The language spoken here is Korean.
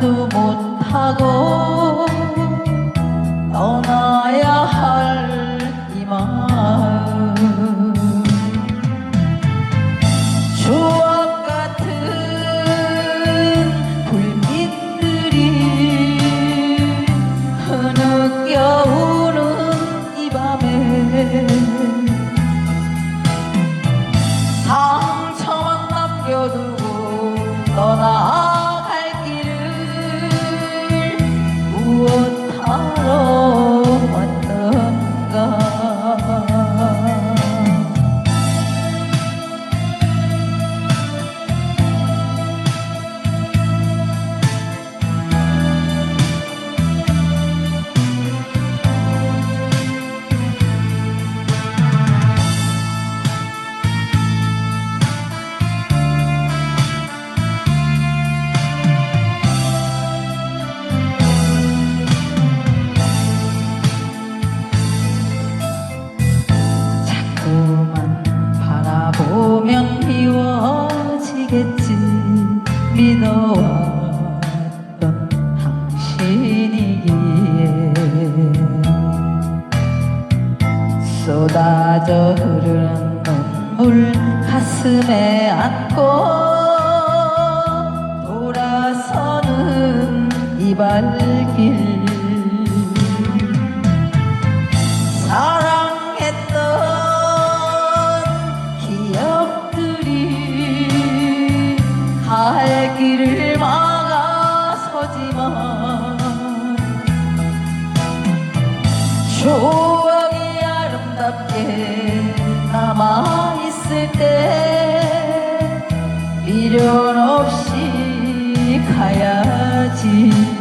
до 쏟아져 흐르는 눈물 가슴에 안고 돌아서는 이 발길. 사랑했던 기억들이 갈 길을 막아서지만 곁에 남아 있을 때 미련 없이 가야지.